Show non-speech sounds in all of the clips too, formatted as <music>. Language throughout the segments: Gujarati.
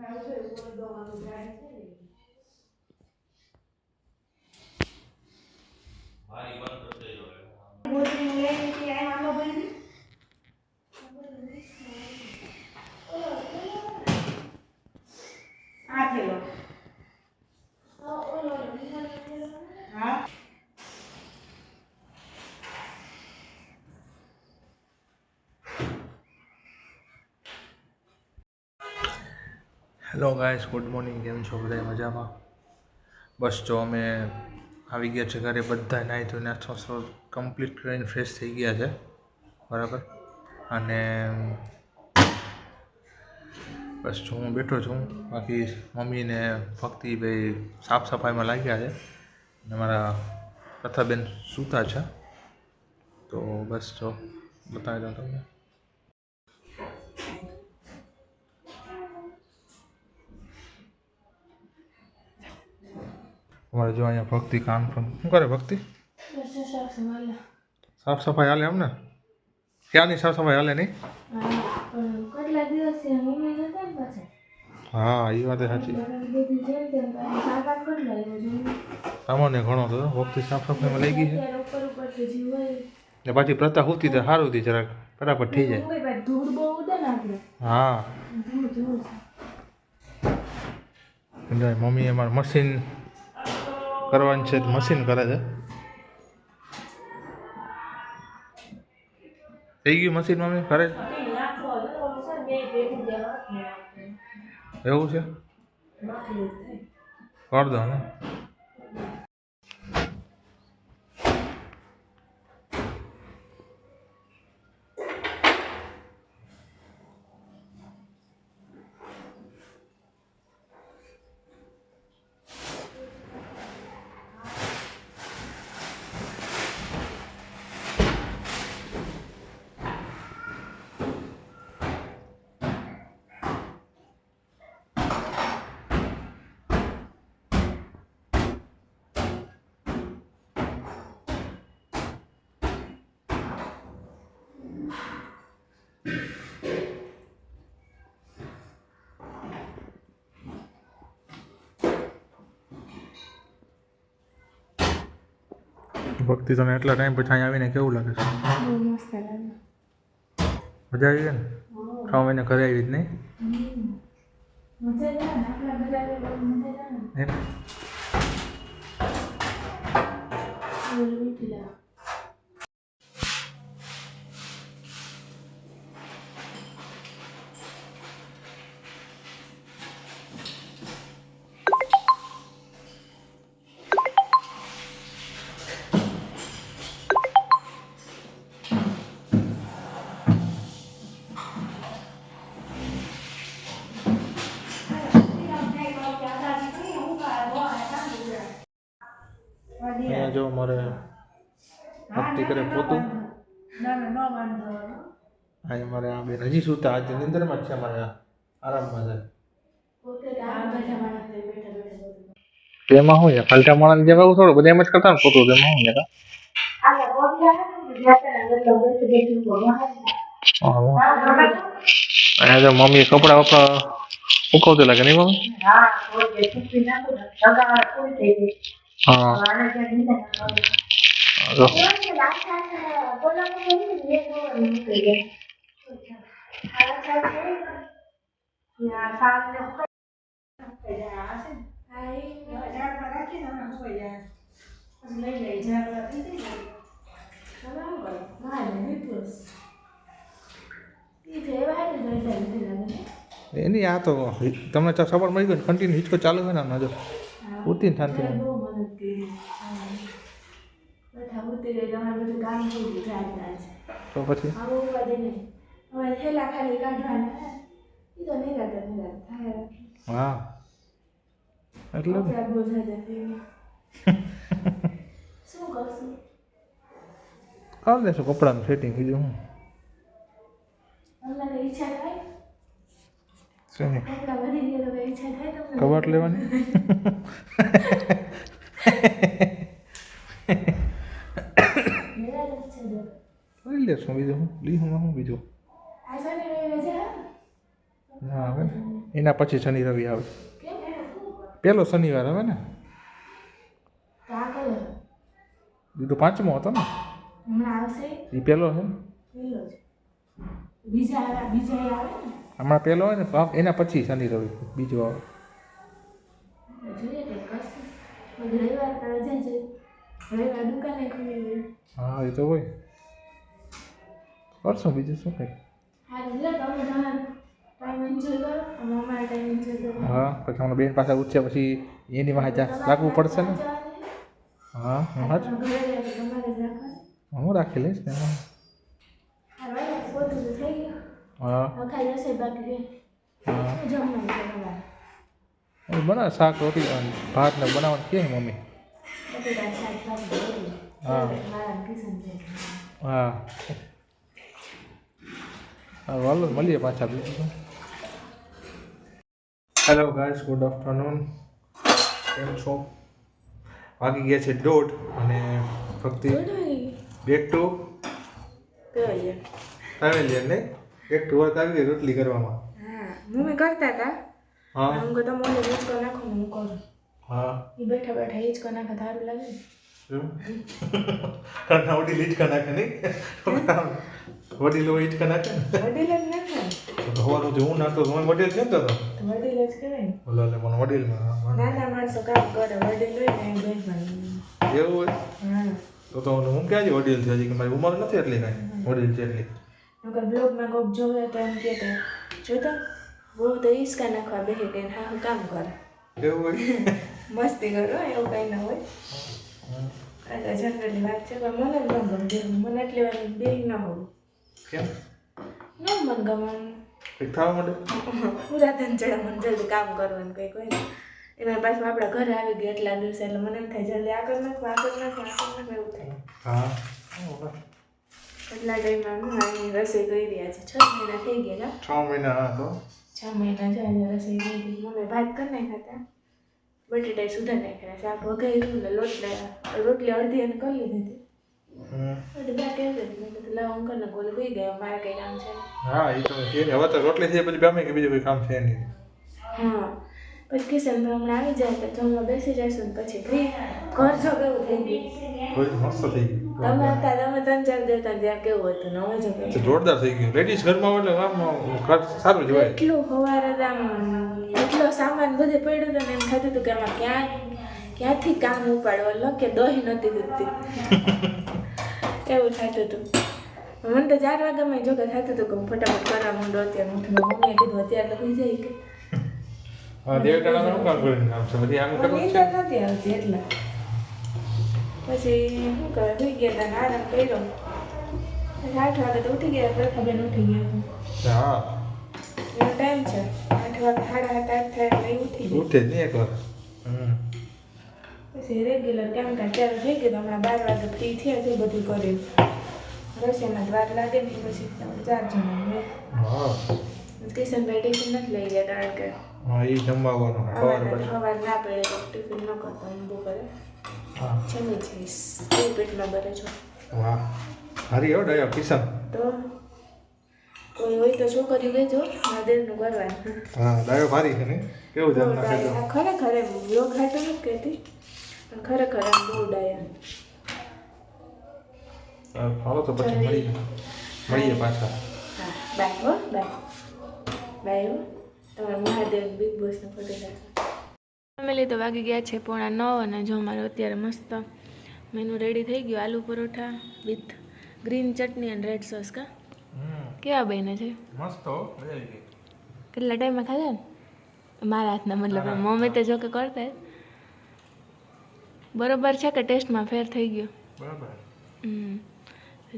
কালকে উপরে দোকানে যাইছে ভারী હેલો ગાઈસ ગુડ મોર્નિંગ કેમ છો બધા? મજામાં? બસ જો અમે આવી ગયા છે ઘરે બધા નાહી ધોઈને. નાસ્તો વાસ્તો કમ્પ્લીટ કરીને ફ્રેશ થઈ ગયા છે. બરાબર? અને બસ જો હું બેઠો છું. બાકી મમ્મીને ભક્તિભાઈ સાફ સફાઈમાં લાગ્યા છે. અને મારા પ્રથાબેન સૂતા છે. તો બસ જો બતાવી દઉં તમને. અમારે જો અહીંયા ભક્તિ કામ પણ શું કરે ભક્તિ? સાફ સફાઈ હાલે એમ ને ક્યાંની સાફ સફાઈ હાલે નહીં હા એ વાત સાચી. સામાન્ય ઘણો તો ભક્તિ સાફ સફાઈમાં લઈ ગઈ છે. ને પાછી પ્રથા હોતી તો સારું હતી જરાક ફટાફટ થઈ જાય. હા. મમ્મીએ મારું મશીન કરવાનું છે, મશીન કરે છે. થઈ ગયું મશીન, મમ્મી? કરે એવું છે? કર દો ને ભક્તિ તને એટલા ટાઈમ પછી અહીંયા આવીને કેવું લાગે છે? મજા આવી ગઈ ને? છ મહિને ઘરે આવી જ નહીં એમ? બોલ મીઠી લાગે અહીંયા જો મારે ભક્તિ કરે પોતું ના ના ન વાંધો. અહીંયા મારે આ બેન હજી સુતા આજે નિંદરમાં જ છે અમારે આરામમાં છે. પોતે તો આ બધા માણસ બેઠા બેઠા બધું. તેમાં શું છે? ફલટા માણસ જેમ એવું થોડું બધા એમ જ કરતા ને પોતું તેમાં શું છે આ પોતે આવે ને જાતા એટલે બેઠું બેઠું ભણવા અહીંયા જો મમ્મી કપડા વપડા સુકવતી લાગે નહીં મમ્મી? હા ઓકે સુકી નાખો ને સગા પૂરી થઈ ગઈ હા આને ક્યાં નીચે નાખવાનું. જો ત્યાં સાંજને સુકાઈ જાય. આ છે ને, એવા ઝાડમાં રાખીને અમે પછી થઈ. તો તમને તો ખબર મળી ગઈ કન્ટિન્યુ હિચકો ચાલુ હોય ને. આમ જો ઉતી શાંતિ પછી હા. એટલે. શું? કરશું કરી દેશું કપડાનું સેટિંગ કીધું હું તમને? ઈચ્છા થાય શું <laughs> લઈ લેશું બીજું હું લીહું હું બીજું ના આવે ને એના પછી શનિ રવિ આવે પહેલો શનિવાર આવે ને બીજું પાંચમો હતો ને એ પહેલો છે હમણાં પહેલો હોય ને એના પછી શનિ રવિ બીજો આવે રવિવાર તો રજા છે રવિવાર દુકાને ખુલી હોય હા એ તો હોય કરશું બીજું શું કંઈ હા એટલે તમે ટાઈમ એન્જોય કરો અમે અમારા ટાઈમ એન્જોય કરો હા પછી હમણાં બેન પાસે ઉઠશે પછી એની વાહે રાખવું લાગવું પડશે ને હા હું હા હું રાખી લઈશ ને હા. હા બનાવે શાક રોટી અને ભાત ને બનાવવાનું કે મમ્મી. હા. હા. હા વાલો મળીએ પાછા બીજું હેલો ગાઈસ ગુડ આફ્ટરનૂન કેમ છો? વાગી ગયા છે દોઢ અને ભક્તિ બેક ટુ ફેમિલી ને એક ટુ વર્ક આવી ગઈ રોટલી કરવામાં. હા મમ્મી કરતા હતા? હા. હું કહું તમે ઓલે હિંચકો નાખો ને હું કરું. હા. એ બેઠા બેઠા હિંચકો નાખે સારું લાગે? ને વડીલ કરી નાખે નહીં? વડીલો કરી નાખે વડીલ જ નાખે? તો હવાનું જે હું નાખતો તમે વડીલ છે ને તો તો વડીલ જ કહેવાય બોલો એટલે મને વડીલમાં નાના માણસો કામ કરે વડીલ હોય ને બેસવાનું. એવું હોય? હા. તો તો હું ક્યાં જ વડીલ છે હજી કે મારી ઉંમર નથી એટલી કાંઈ? વડીલ છે એટલી. બ્લોગમાં કોક જોવે તો એમ કે જોતા બહુ તો હિંચકા નાખવા બેસી ગઈ ને હા કામ કર એવું હોય મસ્તી કરો એવું કંઈ ના હોય આ તો જનરલી વાત છે પણ મને ન ગમતું મને એટલી વાર બે ન હોવું કેમ ન મન ગમે કંઈક થવા માંડે પૂરા ધન ચડે મને જલ્દી કામ કરવાનું કંઈક હોય ને એમાં પાછું આપણા ઘરે આવી ગયા એટલા દિવસે એટલે મને એમ થાય જલ્દી આગળ નાખો આગળ નાખો આગળ નાખો એવું થાય હા એટલા ટાઈમમાં હું અહીં રસોઈ કરી રહ્યા છે છ મહિના થઈ ગયા છ મહિના હા તો છ મહિના છે આજે રસોઈ દીધી મમ્મી ભાત કરી નાખ્યા હતા. બટેટા સુધાર નાખ્યા શાક વઘાર્યું ને લોટલે રોટલી અડધી એને કરી લીધી. હતી. બાકી હતી. મેં કીધું લાવ અંકલ ને ગઈ ગયા મારે કંઈ કામ છે. હા એ તો છે. હવે તો રોટલી થઈ પછી ગમે કે બીજું કોઈ કામ છે નહીં. હા. પછી કિશન હમણાં આવી જાય તો જમવા બેસી જઈશું ને પછી ફ્રી ઘર જો કેવું થઈ ગયું. મસ્ત થઈ ગયું. તમે હતા તમે ત્રણ ચાર દેતા ત્યાં કેવું હતું? જોરદાર થઈ ગયું. લેડીઝ ઘરમાં એટલે આમ સારું જ એટલું હવારે આમ એટલો સામાન બધે પડ્યો હતો ને એમ થતું હતું કે આમાં ક્યાં ક્યાંથી કામ ઉપાડવા? લો કે દહીં નથી દૂધતી એવું થતું હતું. મને તો ચાર વાગ્યામાં જો કે થતું હતું કે હું ફટાફટ કરવા માંડો અત્યારે. હું મમ્મીએ કીધું અત્યારે તો થઈ જાય કે. હા દેવટાણાનું શું કામ કરીને આમ છે બધી આમ કરવું છે. નથી આવતી એટલે. પછી શું કરે? સુઈ ગયા હતા આરામ કર્યો. પછી આઠ વાગે તો ઉઠી ગયા પ્રથાબેન ઉઠી ગયા. હા. એનો ટાઈમ છે. આઠ વાગે સાડા સાત આઠ થાય એટલે ઉઠી ઉઠે નહીં એકવાર હમ. પછી રેગ્યુલર કેમ કે અત્યારે થઈ ગયું હમણાં બાર વાગે ફ્રી થયા છે બધું કર્યું. રસોઈમાં વાર લાગે ને પછી ચાર જણા કિશનભાઈ ટિફિન નથી લઈ ગયા કારણ કે હા એ જમવાનું ખબર ના પડે ટિફિન ન કરતો હું કરે હા જમી જઈશ બે પેટમાં ભરે છો. વાહ. હારી હો ડાયો કિશન. તો કોઈ હોય તો છોકરીઓ લેજો મહાદેવનું કરવાનું હા ડાયો ભારી છે ને? કેવું ધ્યાન નાખે તો? ડાયા. ખરેખર એમ લોક હાટો નથી કહેતી પણ ખરેખર એમ બહુ ડાયા. હાલો તો પછી મળીએ. મળીએ પાછા. બાય હો બાય બાય હો. તમારા મહાદેવ બિગ બોસનો ફોટો રાખો ફેમિલી તો વાગી ગયા છે પોણા નવ અને જો મારો અત્યારે મસ્ત મેનુ રેડી થઈ ગયું આલુ પરોઠા વિથ ગ્રીન ચટણી અને રેડ સોસ કા? કેવા બને છે? મસ્ત કેટલા ટાઈમમાં ખાધા ને? મારા હાથના મતલબ મમ્મી તો જો કે કરતા બરોબર છે કે ટેસ્ટમાં ફેર થઈ ગયો? બરાબર. હમ.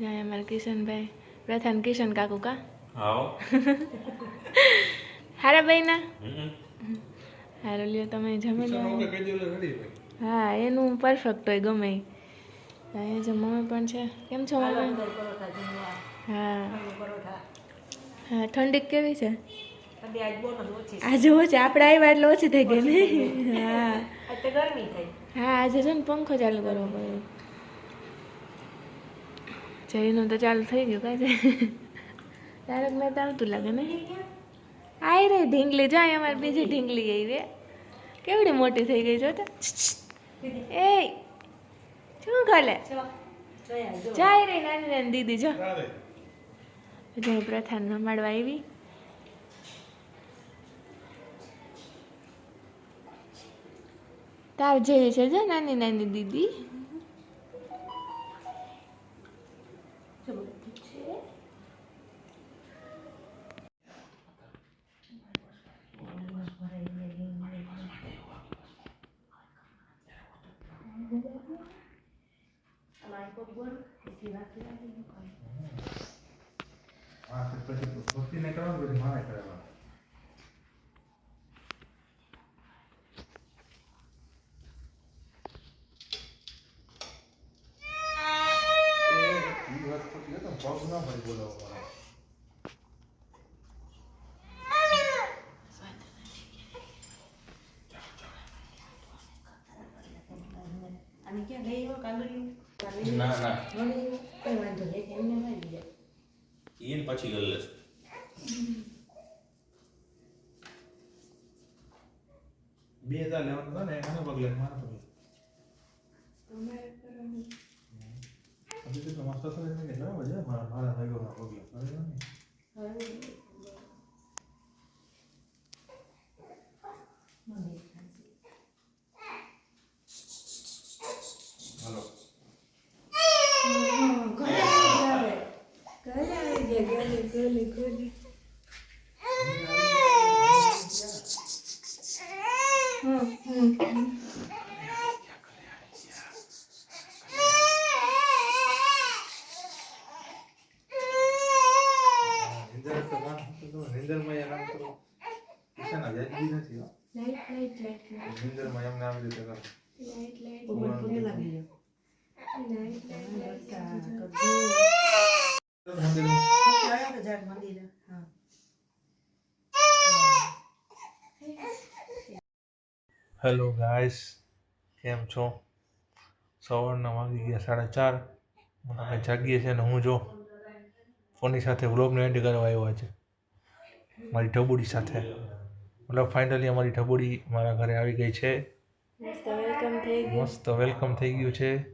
જાય અમારા કિશનભાઈ પ્રથાન કિશન કાકુ કા? <laughs> હારા ભાઈ હારો લ્યો તમે જમી લો હા એનું પરફેક્ટ હોય ગમે. એ જો મમ્મી પણ છે. કેમ છો મમ્મી? હા. હા ઠંડી કેવી છે? આજે ઓછી આપણે આવ્યા એટલે ઓછી થઈ ગઈ ને? હા. હા આજે છે ને પંખો ચાલુ કરવો પડ્યો. જઈનું તો ચાલુ થઈ ગયું કાંઈ. છે તારક મહેતા આવતું લાગે ને? આય રે ઢીંગલી જાય અમારે બીજી ઢીંગલી આવી કેવડી મોટી થઈ ગઈ જો તો. એ શું કરે જાય રે નાની નાની દીદી, જો. જય પ્રથા નમાડવા આવી. તાર જેવી છે, જો નાની નાની દીદી. હા પછી ભક્તિને કરવાનું પછી મારે કરવાનું ના ના ના કાગળિયું કોઈ વાંધો નહીં એમને મળી જાય એને પછી કરી લેશે બે હજાર લેવાનું હતા ને એના પગલે મારા પગલે હજી તો મસ્ત સરસ ને કેટલા મજા મારા મારા ભાઈઓના પગલે બરાબર ને હાલો ઘરે આવી જાય ઘરે આવી જાય ગલી ગલી ગલી હમ હમ નિંદર તો કામ તો નિંદરમાં એ કામ કરો કિસાના જાજી નથી હો લાઈટ લાઈટ લાઈટ લાઈટ નિંદરમાં એમને આવી રીતે કરો લાઈટ લાઈટ ઉપર પૂરી લાગી લાઈટ લાઈટ જાય મંદિરમાં આવ્યો કે ઝાડ મંદિરે હા હેલો ગાઈસ કેમ છો સવારના વાગી ગયા સાડા ચાર અમે જાગીએ છીએ અને હું જો ફોનની સાથે વ્લોગનો એન્ડ કરવા આવ્યો છે મારી ઢબુડી સાથે મતલબ ફાઇનલી અમારી ઢબુડી મારા ઘરે આવી ગઈ છે. મસ્ત વેલકમ થઈ ગયું છે.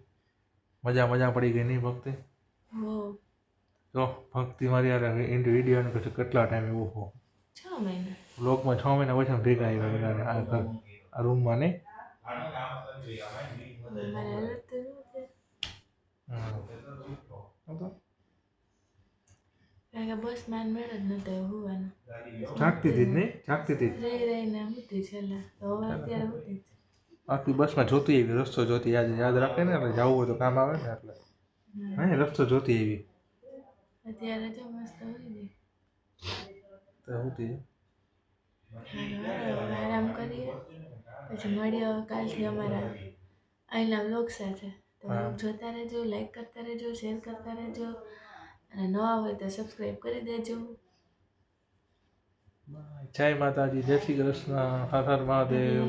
મજા મજા પડી ગઈ નહીં ભક્તિ? હો. જો ભક્તિ મારી યાર ઇન્ડિવિડ્યુઅલ કેટલા ટાઈમ એવો હો બ્લોકમાં છ મહિના પછી ભેગા આવ્યા બધા આ ઘર આ રૂમમાં ને? મારે હાલત તો શું છે હમ. તો કારણ કે બસ માન મેળ જ નતો હોવાનો. જાગતી હતી નહીં? જાગતી હતી. રહી રહીને હતી છેલ્લા. તો હવે અત્યારે હતી આખી બસમાં જોતી એવી રસ્તો જોતી આજે યાદ રાખે ને એટલે જવું હોય તો કામ આવે ને એટલે. હે રસ્તો જોતી એવી. અત્યારે જો મસ્ત હોય ને તો હોતી હારું હારું આરામ કરીએ. પછી મળીએ કાલથી અમારા અહીંના બ્લોગ સાથે. તો હા. જોતા રહેજો લાઈક કરતા રહેજો શેર કરતા રહેજો. અને નવા હોય તો સબસ્ક્રાઈબ કરી દેજો. જય માતાજી જય શ્રી કૃષ્ણ. હર હર મહાદેવ.